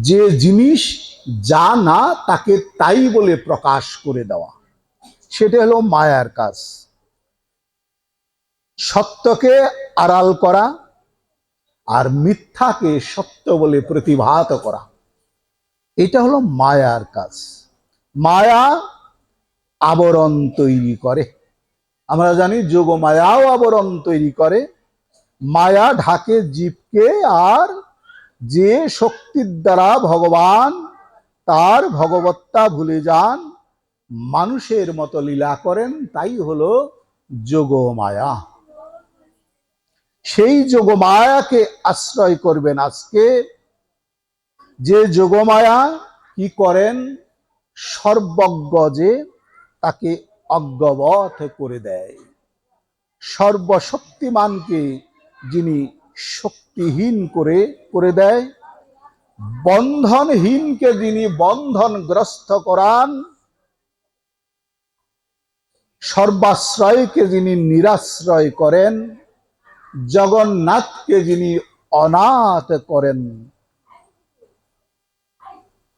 যে জিনিস যা না তাকে তাই বলে প্রকাশ করে দেওয়া। সেটা হলো মায়ার কাজ। সত্যকে আড়াল করা আর মিথ্যাকে সত্য বলে প্রতিভাত করা। এটা হলো মায়ার কাজ। মায়া আবরণ তৈরি করে। আমরা জানি যোগ মায়াও আবরণ তৈরি করে। মায়া ঢাকে জীবকে আর যে শক্তির দ্বারা ভগবান তার ভগবত্তা ভুলে যান, মানুষের মতো লীলা করেন, তাই হলো যোগমায়া। সেই যোগমায়াকে আশ্রয় করবেন আজকে। যে যোগমায়া কি করেন? সর্বজ্ঞ যে তাকে অজ্ঞবত করে দেয়। সর্বশক্তিমানকে যিনি শক্তিহীন করে করে দেয়। বন্ধনহীনকে যিনি বন্ধনগ্রস্ত করান, সর্বাশ্রয়কে যিনি নিরাশ্রয় করেন, জগন্নাথকে যিনি অনাথ করেন।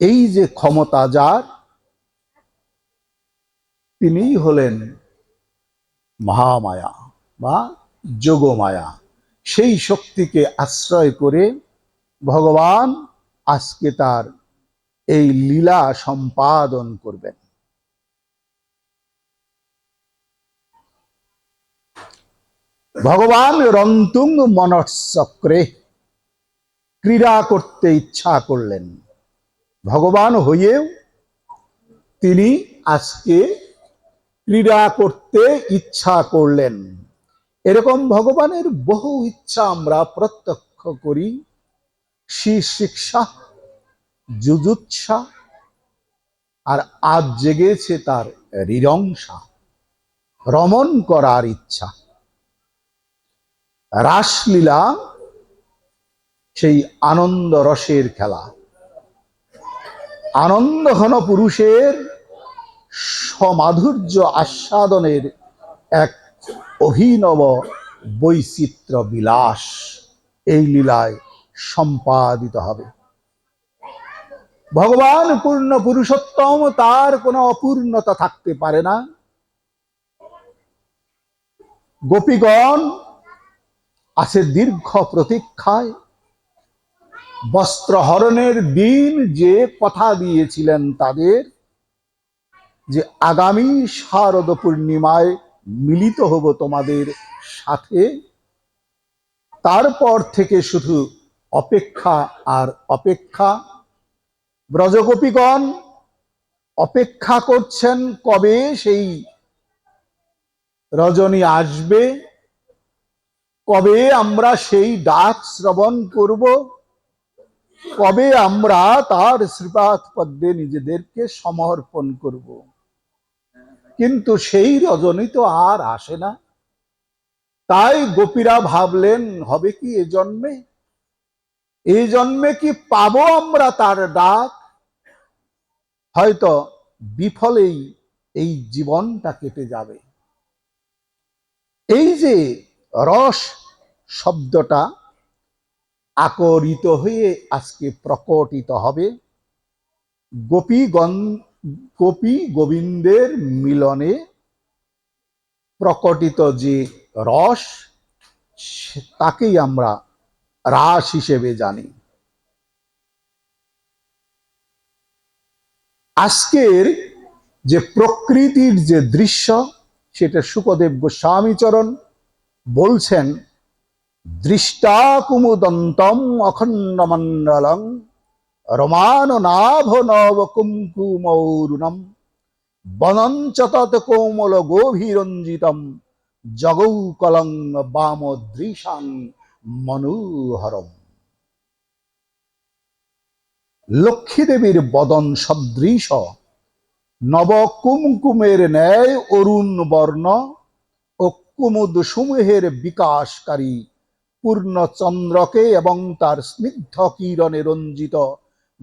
এই যে ক্ষমতা যার, তিনিই হলেন মহামায়া বা যোগমায়া। সেই শক্তিকে আশ্রয় করে ভগবান আজকে তার এই লীলা সম্পাদন করবেন। ভগবান রন্তুং মনচক্রে ক্রীড়া করতে ইচ্ছা করলেন। ভগবান হয়েও তিনি আজকে ক্রীড়া করতে ইচ্ছা করলেন। এরকম ভগবানের বহু ইচ্ছা আমরা প্রত্যক্ষ করি। শিক্ষা, যুজুৎসা, আর আজ জেগেছে তার রিরংসা, রমণ করার ইচ্ছা। রাসলীলা, সেই আনন্দ রসের খেলা। আনন্দ ঘন পুরুষের সমাধুর্য আস্বাদনের এক অভিনব বৈচিত্র্য বিলাস এই লীলায় সম্পাদিত হবে। ভগবান পূর্ণ পুরুষোত্তম, তার কোনো অপূর্ণতা থাকতে পারে না। গোপীগণ আছে দীর্ঘ প্রতীক্ষায়। বস্ত্রহরণের দিন যে কথা দিয়েছিলেন তাদের, যে আগামী শারদ পূর্ণিমায় মিলিত হব তোমাদের সাথে। তারপর থেকে শুধু অপেক্ষা আর অপেক্ষা। ব্রজগোপীগণ, অপেক্ষা করছেন কবে সেই রজনী আসবে? কবে আমরা সেই ডাক শ্রবণ করব? কবে আমরা তার শ্রীপাদ পদ্মে নিজেদেরকে সমর্পণ করব? কিন্তু সেই রজনী তো আর আসে না। তাই গোপীরা ভাবলেন, হবে কি এ জন্মে? এই জন্মে কি পাবো আমরা তার ডাক? হয়তো বিফলেই এই জীবনটা কেটে যাবে। এই যে রস শব্দটা আকরিত হয়ে আজকে প্রকটিত হবে, গোপীগণ গোপী গোবিন্দের মিলনে প্রকটিত যে রস তাকেই আমরা রাস হিসেবে জানি। আজকের যে প্রকৃতির যে দৃশ্য, সেটা সুখদেব গোস্বামীচরণ বলছেন দৃষ্টা কুমুদন্তম অখণ্ডমণ্ডলং রমান নাভ নব কুঙ্কুমৌরুণম বনঞ্চ তৎ কোমল গভীরঞ্জিতম। জগৌ কলং বাম দৃশাং মনোহরম। লক্ষ্মীদেবীর বদন সদৃশ। নব কুমকুমের ন্যায় অরুণ বর্ণ। ও কুমুদ সমূহের বিকাশকারী। পূর্ণচন্দ্রকে এবং তার স্নিগ্ধ কিরণে রঞ্জিত।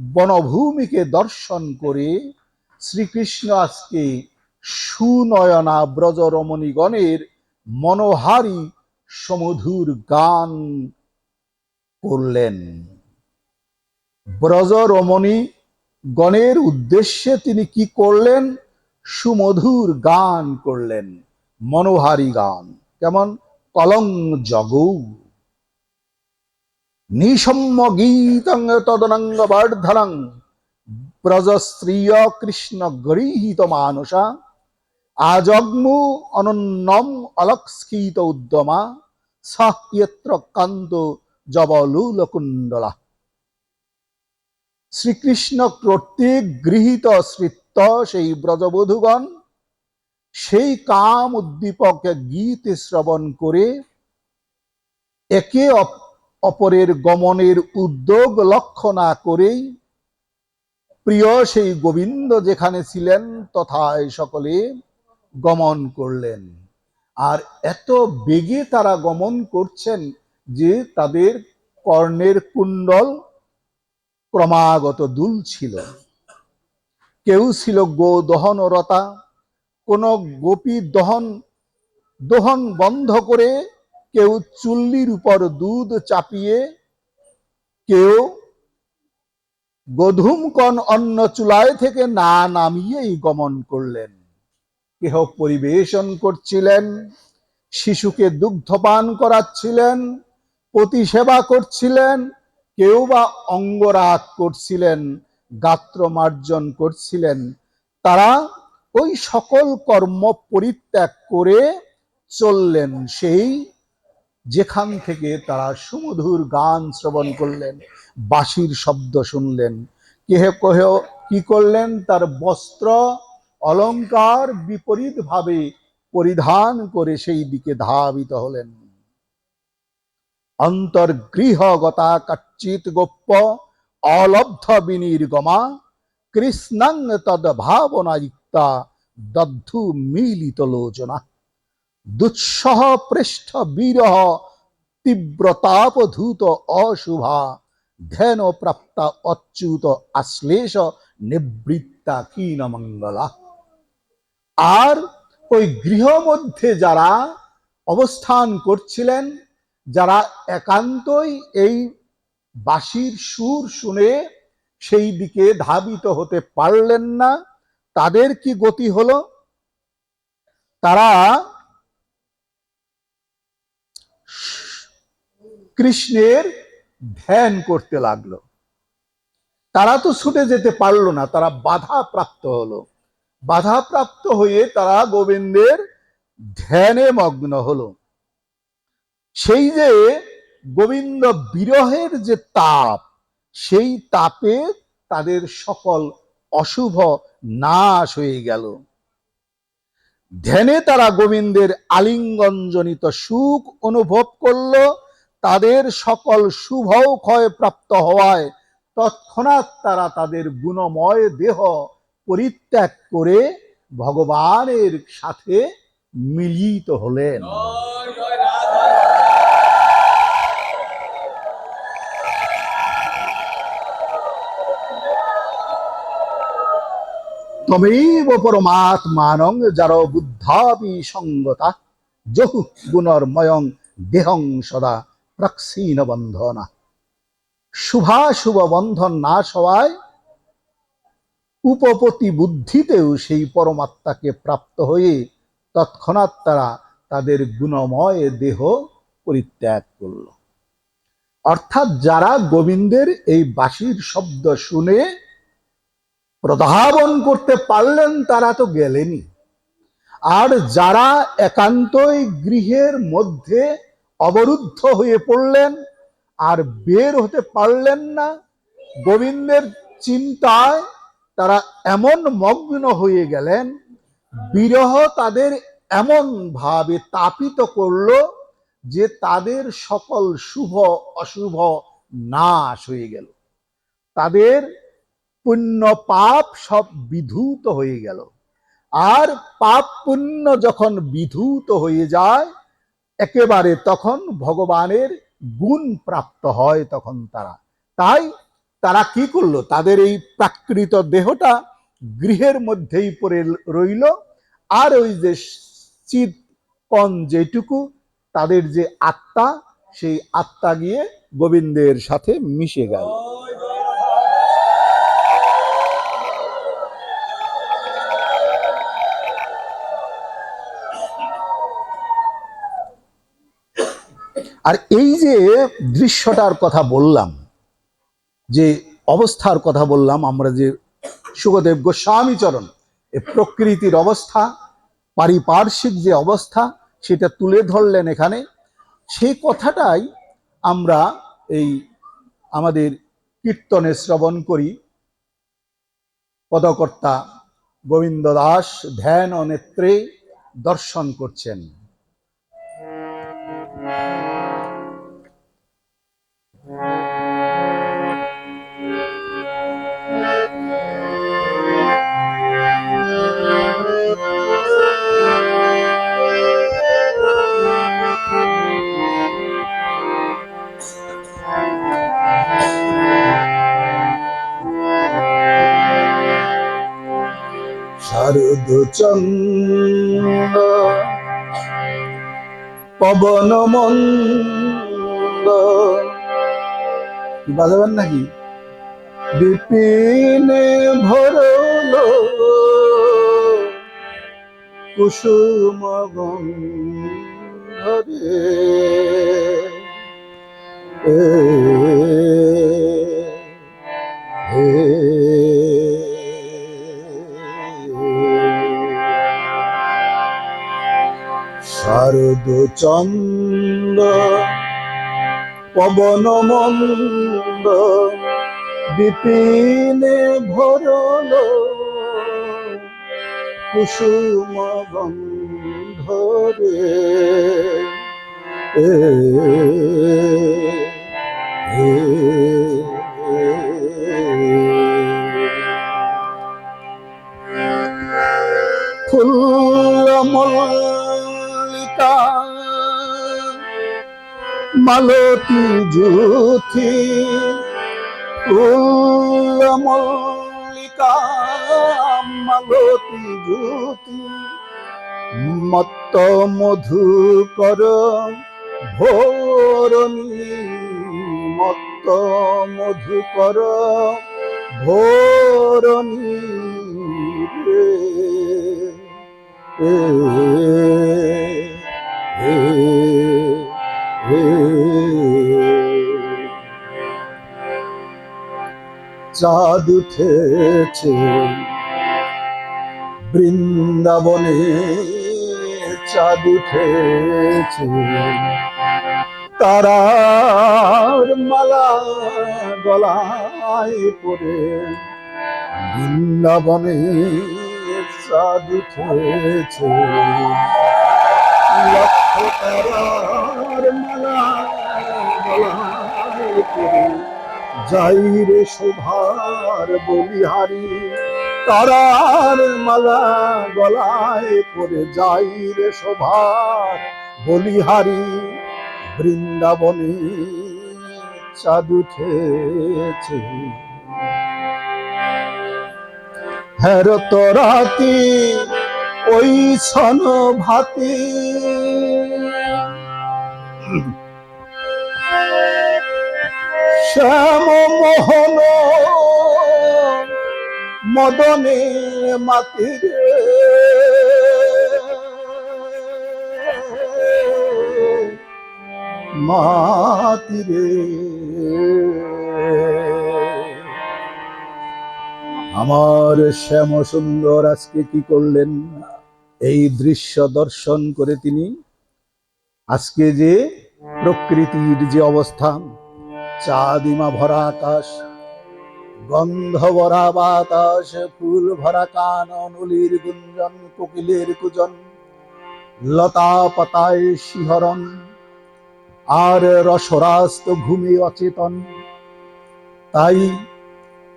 বনভূমিকে দর্শন করে শ্রীকৃষ্ণ আজকে সুনয়না ব্রজরমণীগণের মনোহারী সমধুর গান করলেন। ব্রজ রমণী গণের উদ্দেশ্যে তিনি কি করলেন? সুমধুর গান করলেন, মনোহারী গান। কেমন? কলং জগৌ। নিসম্য গীতং তদনঙ্গ বর্ধনং। ব্রজস্ত্রিয় কৃষ্ণ গৃহীত মানসা আজগ্মু অনন্যম অলক্ষিত উদ্যমা। সহ ইয়ত্র কান্ত জবলুলকুণ্ডলা। শ্রীকৃষ্ণ কর্তৃক গৃহীত শ্রিত্ত সেই ব্রজবধূগণ। সেই কাম উদ্দীপক গীত শ্রবণ করে একে অপরের গমনের উদ্যোগ লক্ষ্য না করেই। প্রিয় সেই গোবিন্দ যেখানে ছিলেন, তথায় সকলে গমন করলেন। আর এত বেগে তারা গমন করছেন যে তাদের কর্ণের কুণ্ডল ক্রমাগত দুল ছিল কেউ ছিল গো দহনরতা কোন গোপী দহন দহন বন্ধ করে কেউ চুল্লির উপর দুধ চাপিয়ে, কেউ গধুমকণ অন্য চুলায় থেকে না নামিয়েই গমন করলেন। কেহ পরিবেশন করছিলেন, শিশুকে দুগ্ধপান করাচ্ছিলেন পতি সেবা করছিলেন, কেউ বা অঙ্গরাগ করছিলেন, গাত্র মার্জন করছিলেন। তারা ওই সকল কর্ম পরিত্যাগ করে চললেন সেই যেখান থেকে তারা সুমধুর গান শ্রবণ করলেন, বাঁশির শব্দ শুনলেন। কেহ কেহ কি করলেন? তার বস্ত্র অলংকার বিপরীত ভাবে পরিধান করে সেই দিকে ধাবিত হলেন। অন্তর্গৃহগতা কচ্চিত গোপ্য অলব্ধ বিনির্গমা, কৃষ্ণাং তদ ভাবনাযুক্তা দগ্ধু মিলিত লোচনা। দুঃসহ পৃষ্ঠ বিরহ তীব্রতাপধূত অশুভা ধ্যান প্রাপ্তা অচ্যুত আশ্লেষ নিবৃত্তা মঙ্গলা। আর ওই গৃহ মধ্যে যারা অবস্থান করছিলেন, যারা একান্তই এই বাঁশির সুর শুনে সেই দিকে ধাবিত হতে পারলেন না, তাদের কি গতি হলো? তারা কৃষ্ণের ধ্যান করতে লাগল। তারা তো ছুটে যেতে পারল না, তারা বাধা প্রাপ্ত হলো। বাধা প্রাপ্ত হয়ে তারা গোবিন্দের ধ্যানে মগ্ন হলো। সেই যে গোবিন্দ বিরহের যে তাপ, সেই তাপে তাদের সকল অশুভ নাশ হয়ে গেল। ধ্যানে তারা গোবিন্দের আলিঙ্গনজনিত সুখ অনুভব করল। তাদের সকল শুভ ক্ষয় প্রাপ্ত হওয়ায় তৎক্ষণাৎ তারা তাদের গুণময় দেহ পরিত্যাগ করে ভগবানের সাথে মিলিত হলেন। তমেব পরমাত্মানং যার বুদ্ধাবি সঙ্গতা জহু গুণর্ময়ং দেহং সদা। প্রক্ষীণ বন্ধনা শুভাশুভ বন্ধন নাশ হওয়ায় উপপতি বুদ্ধিতেও সেই পরমাত্মাকে প্রাপ্ত হয়ে তৎক্ষণাৎ তারা তাদের গুণময় দেহ পরিত্যাগ করল। অর্থাৎ যারা গোবিন্দের এই বাঁশির শব্দ শুনে প্রধাবন করতে পারলেন, তারা তো গেলেনই। আর যারা একান্তই গৃহের মধ্যে অবরুদ্ধ হয়ে পড়লেন আর বের হতে পারলেন না। গোবিন্দের চিন্তায় তারা এমন মগ্ন হয়ে গেলেন, বিরহ তাদের এমন ভাবে তাপিত করল যে তাদের সকল শুভ, অশুভ নাশ হয়ে গেল। তাদের পুণ্য পাপ সব বিধূত হয়ে গেল। আর পাপ পুণ্য যখন বিধূত হয়ে যায় একেবারে তখন ভগবানের গুণ প্রাপ্ত হয় তখন তারা। তাই তারা কি করল? তাদের এই প্রাকৃত দেহটা গৃহের মধ্যেই পড়ে রইল। আর ওই যে চিত যেটুকু, তাদের যে আত্মা, সেই আত্মা গিয়ে গোবিন্দের সাথে মিশে গেল। আর এই যে দৃশ্যটার কথা বললাম, যে অবস্থার কথা বললাম, আমরা যে সুখদেব গোস্বামী চরণ, এ প্রকৃতির অবস্থা, পারিপার্শ্বিক যে অবস্থা, সেটা তুলে ধরলেন এখানে। সেই কথাটাই আমরা এই আমাদের কীর্তনে শ্রবণ করি। পদকর্তা গোবিন্দ দাস ধ্যান ও নেত্রে দর্শন করছেন। শারদ চন্দ্র। পবন মন্দ। বাজাবেন নাকি? বিপিনে ভরল কুসুম গন্ধরে। শারদ চন্দ্র পবন মন্দ বিপিনে ভরল কুসুম গন্ধরে। এ মালতী জ্যোতি মল্লিকা মালতী জ্যোতি মত্ত মধুকর ভোরণী মত্ত মধুকর ভোরণী রে। চাঁদ উঠেছে। বৃন্দাবনে চাঁদ উঠেছে। তারার মালা গলায় পড়ে। বৃন্দাবনে চাঁদ উঠেছে। লক্ষ তারার মালা গলায় পড়ে। যাই রে শোভার বলিহারি, তারার মালা গলায় পরে যাই রে শোভার বলিহারি, বৃন্দাবনে চাঁদ উঠেছে। হ্যার তোরাতি, ওই সন ভাতি শ্যাম মোহন, মদনে মাতিরে মাতিরে আমার শ্যাম সুন্দর আজকে কি করলেন? এই দৃশ্য দর্শন করে তিনি আজকে যে প্রকৃতির যে অবস্থান চাঁদিমা ভরা আকাশ গন্ধ ভরা বাতাস ফুল ভরা কানন উলির গুঞ্জন, কোকিলের কুজন লতা পাতায় শিহরণ, আর রসরাস্ত ভূমি অচেতন। তাই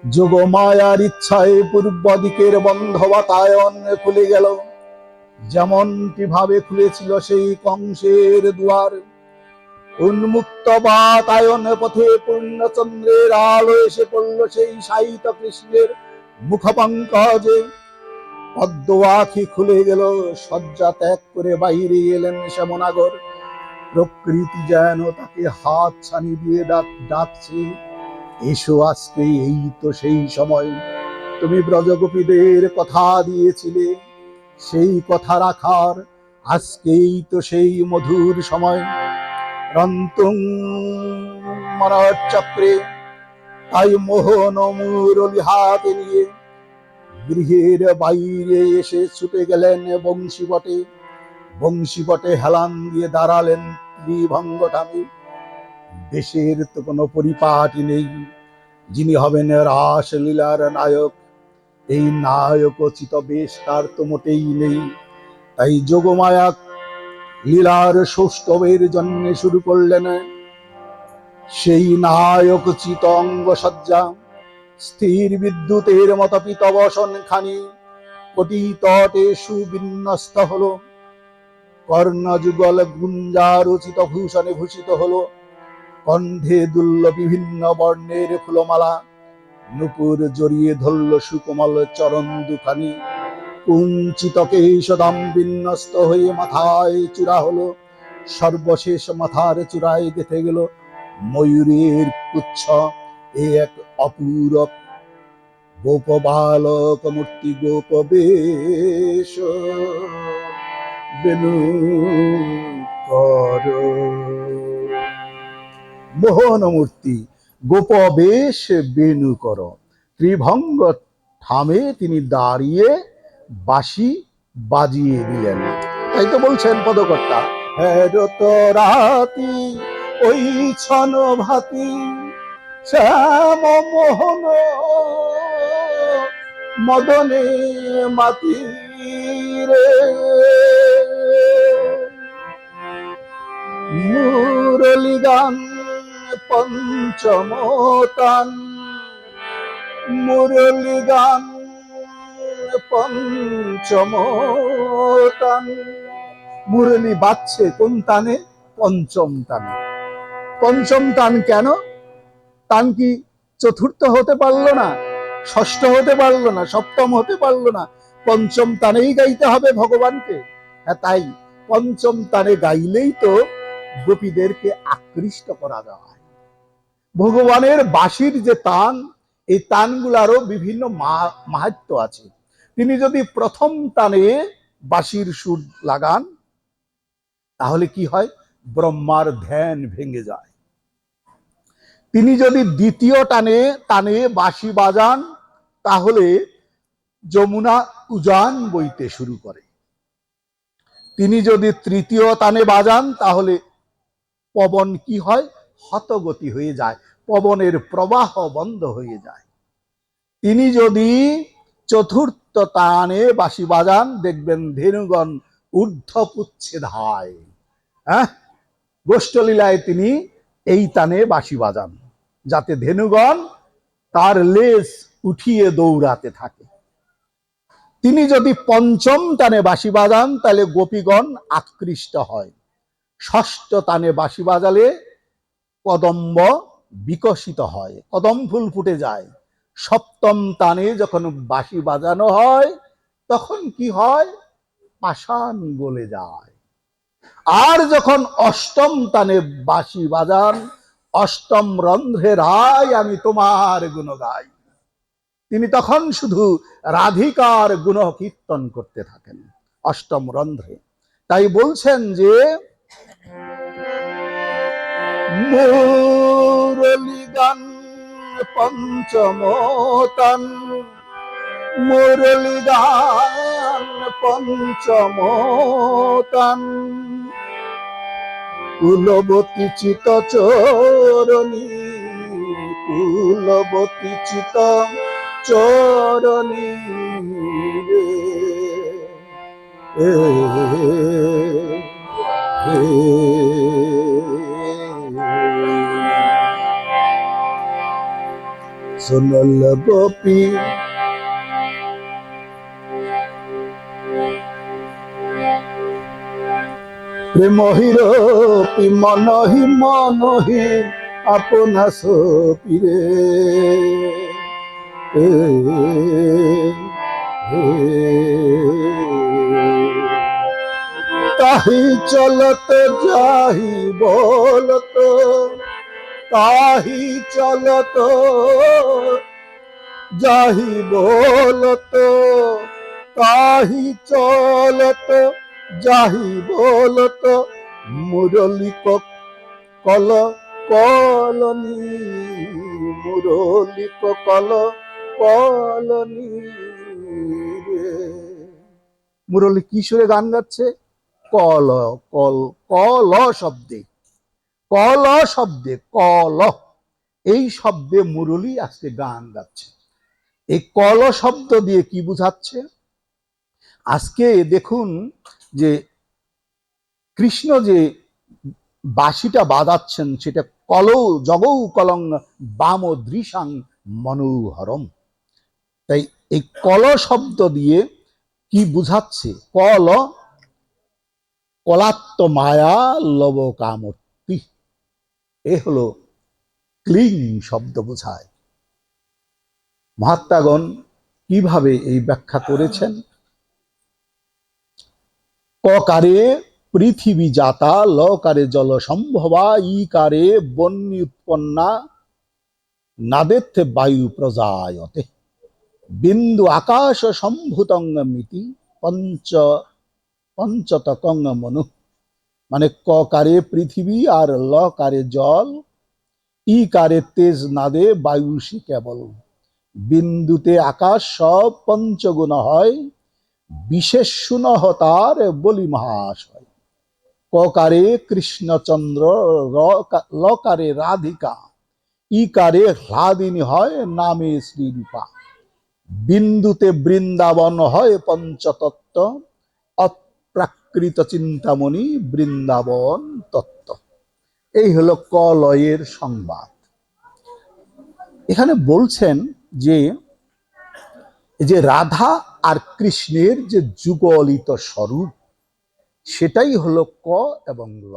যোগমায়ার ইচ্ছায় পূর্ব দিকের বন্ধ বাতায়ন খুলে গেল যেমনটি ভাবে খুলেছিল সেই কংসের দুয়ার। উন্মুক্ত বাতায়ন পথে পূর্ণচন্দ্রের আলো এসে পড়ল সেই সাহিত্য কৃষ্ণের মুখপঙ্কজে। পদ্ম আখি খুলে গেল, শয্যা ত্যাগ করে বাইরে এলেন শ্যামনাগর। প্রকৃতি যেন তাকে হাত ছানি দিয়ে ডাক, ডাকছে, এসো আজকে এই তো সেই সময়। তুমি ব্রজগোপীদের কথা দিয়েছিলে, সেই কথা রাখার আজকেই তো সেই মধুর সময়। রন্তুং মনচক্রে তাই মোহন মুরলি হাতে নিয়ে গৃহের বাইরে এসে ছুটে গেলেন বংশীবটে বংশীবটে হেলান দিয়ে দাঁড়ালেন ত্রিভঙ্গ ঠামি দেশের তো কোনো পরিপাটি নেই যিনি হবেন রাসলীলার নায়ক এই নায়কোচিত বেশ তার তো মোটেই নেই তাই যোগমায়া লীলার সৌষ্ঠবের জন্য শুরু করলেন। সেই নায়কচিত অঙ্গ সজ্জা স্থির বিদ্যুতের মতো পিতবসন খানি কোটি তটে সুবিন্যস্ত হলো। কর্ণযুগল গুঞ্জারচিত ভূষণে ভূষিত হলো। কণ্ঠে দুল্ল বিভিন্ন বর্ণের ফুলমালা, নুপুর জড়িয়ে ধরল সুকোমল চরণ দুখানি। কুঞ্চিত কেশদাম বিন্যস্ত হয়ে মাথায় চূড়া হলো। সর্বশেষ মাথার চূড়ায় গেথে গেল ময়ূরের পুচ্ছ। এ এক অপূরব গোপ বালক মূর্তি গোপ বেশ কর। মোহন মূর্তি গোপ বেশ বেনু কর। ত্রিভঙ্গ থামে তিনি দাঁড়িয়ে বাঁশি বাজিয়ে দিলেন। তাই তো বলছেন পদকর্তা হেরত রাতি, ওই ছন ভাতি, শ্যাম মোহন মদনে মাতি রে। মুরলি গান পঞ্চমতান মুরলি গান পঞ্চমতান। মুরলি বাজছে কোন তানে? পঞ্চম তানে পঞ্চম তান কেন? তান কি চতুর্থ হতে পারল না? ষষ্ঠ হতে পারল না? সপ্তম হতে পারল না? পঞ্চম তানেই গাইতে হবে ভগবানকে। হ্যাঁ তাই পঞ্চম তানে গাইলেই তো গোপীদেরকে আকৃষ্ট করা যায়। ভগবানের বাঁশির যে তান, এই তানগুলারও বিভিন্ন মা- মাহাত্ম্য আছে। তিনি যদি প্রথম টানে বাঁশির সুর লাগান, তাহলে কি হয়? ব্রহ্মার ধ্যান ভেঙে যায়। তিনি যদি দ্বিতীয় টানে টানে বাঁশি বাজান, তাহলে যমুনা উজান বইতে শুরু করে। তিনি যদি তৃতীয় টানে বাজান, তাহলে পবন কি হয়? হতগতি হয়ে যায়। পবনের প্রবাহ বন্ধ হয়ে যায়। তিনি যদি চতুর্থ টানে বাঁশি বাজান, দেখবেন ধেনুগণ ঊর্ধ্বপুচ্ছে ধায় হ্যাঁ? গোষ্ঠলীলায় তিনি এই টানে বাঁশি বাজান, যাতে ধেনুগণ তার লেজ উঠিয়ে দৌড়াতে থাকে। তিনি যদি পঞ্চম টানে বাঁশি বাজান, তাহলে গোপীগণ আকৃষ্ট হয়। ষষ্ঠ টানে বাঁশি বাজালে কদম্ব বিকশিত হয়, কদম ফুল ফুটে যায়। সপ্তম তানে যখন বাঁশি বাজানো হয়, তখন কি হয়? পাষাণ গলে যায়। আর যখন অষ্টম তানে বাঁশি বাজান, অষ্টম রন্ধ্রে রায় আমি তোমার গুণ গাই। তিনি তখন শুধু রাধিকার গুণ কীর্তন করতে থাকেন, অষ্টম রন্ধ্রে। তাই বলছেন যে, মুরলি গান পঞ্চমতান। মুরলি গান পঞ্চমতান। কুলবতী চিত চরণী কুলবতী চিত চরণী রে এ, সুনল গোপী প্রেম হিরপি মনহি মনহি আপনা সপিরে তাহি চলত যাহি বলত তাহি চলত যাহি বলত তাহি চলত যাহি বলত মুরলি কল কলনি মুরলি কল কলনি মুরলি কি সুরে গান গাচ্ছে? কল কল কল শব্দে। কল শব্দে কল। এই শব্দে মুরলি আজকে গান গাচ্ছে। এই কল শব্দ দিয়ে কি বুঝাচ্ছে? আজকে দেখুন যে কৃষ্ণ যে বাঁশিটা বাজাচ্ছেন, সেটা কল জগৌ কলং বাম দৃশাং মনোহরম। তাই এই কল শব্দ দিয়ে কি বুঝাচ্ছে? কল কলাত্ম মায়া লব কামর্তি এ হলো ক্লিং শব্দ বোঝায়। মহাত্মাগণ কীভাবে এই ব্যাখ্যা করেছেন? ককারে পৃথিবী জাতা লকারে জল সম্ভবা, ইকারে বন্যী উৎপন্না নাদেত্থে বায়ু প্রজায়তে। বিন্দু আকাশ সম্ভূতঙ্গ মিতি পঞ্চ পঞ্চতকং মনু মানে ক কারে পৃথিবী আর ল কারে জল, ই কারে তেজ নাদে বায়ুষী কেবল। বিন্দুতে আকাশ সব পঞ্চগুণ হয়, বিশেষ সুনহ তার বলি মহাশয়। ককারে কৃষ্ণচন্দ্র লকারে রাধিকা ইকারে হ্লাদিনী হয় নামে শ্রীরূপা। বিন্দুতে বৃন্দাবন হয় পঞ্চতত্ত্ব অপ্রাকৃত চিন্তামণি বৃন্দাবন তত্ত্ব। এই হলো কলয়ের সংবাদ। এখানে বলছেন যে যে রাধা আর কৃষ্ণের যে যুগলিত স্বরূপ, সেটাই হলো ক এবং ল।